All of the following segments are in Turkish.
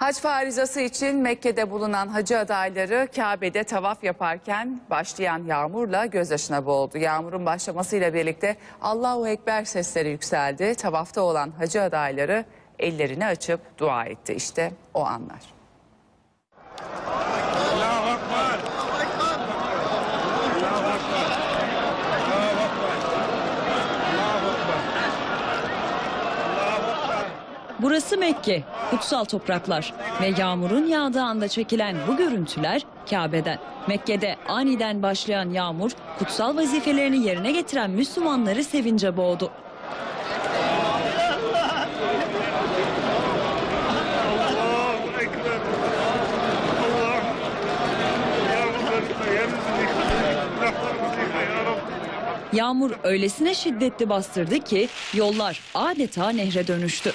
Hac farizası için Mekke'de bulunan hacı adayları Kabe'de tavaf yaparken başlayan yağmurla gözyaşına boğuldu. Yağmurun başlamasıyla birlikte Allahu Ekber sesleri yükseldi. Tavafta olan hacı adayları ellerini açıp dua etti. İşte o anlar. Allahu Ekber. Allahu Ekber. Allahu Ekber. Allahu Ekber. Allahu Ekber. Allahu Ekber. Burası Mekke, kutsal topraklar ve yağmurun yağdığı anda çekilen bu görüntüler Kabe'den. Mekke'de aniden başlayan yağmur kutsal vazifelerini yerine getiren Müslümanları sevince boğdu. Yağmur öylesine şiddetli bastırdı ki yollar adeta nehre dönüştü.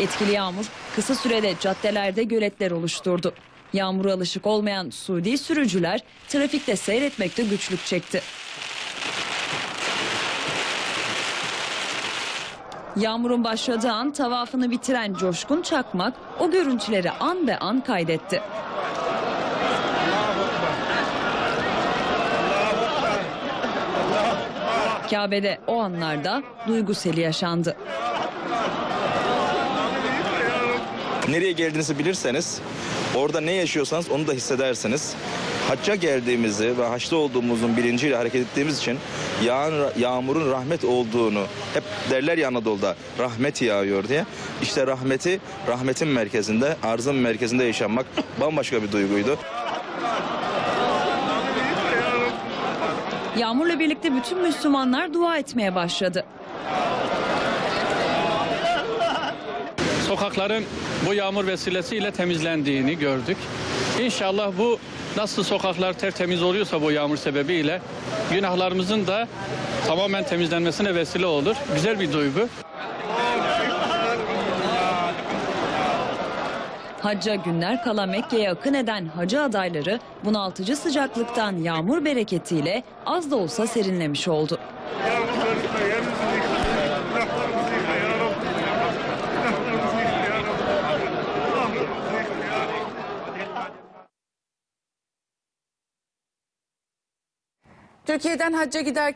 Etkili yağmur kısa sürede caddelerde göletler oluşturdu. Yağmura alışık olmayan Suudi sürücüler trafikte seyretmekte güçlük çekti. Yağmurun başladığı an tavafını bitiren Coşkun Çakmak o görüntüleri an be an kaydetti. Kabe'de o anlarda duygu seli yaşandı. Nereye geldiğinizi bilirseniz orada ne yaşıyorsanız onu da hissedersiniz. Hacca geldiğimizi ve haçta olduğumuzun bilinciyle hareket ettiğimiz için yağan, yağmurun rahmet olduğunu hep derler ya Anadolu'da rahmet yağıyor diye. İşte rahmeti rahmetin merkezinde, arzın merkezinde yaşanmak bambaşka bir duyguydu. Yağmurla birlikte bütün Müslümanlar dua etmeye başladı. Sokakların bu yağmur vesilesiyle temizlendiğini gördük. İnşallah bu nasıl sokaklar tertemiz oluyorsa bu yağmur sebebiyle günahlarımızın da tamamen temizlenmesine vesile olur. Güzel bir duygu. Hacca günler kala Mekke'ye akın eden hacı adayları bunaltıcı sıcaklıktan yağmur bereketiyle az da olsa serinlemiş oldu. Ya Rabbi, ya Rabbi, ya Rabbi. Ya Rabbi, ya Rabbi. Türkiye'den hacca gider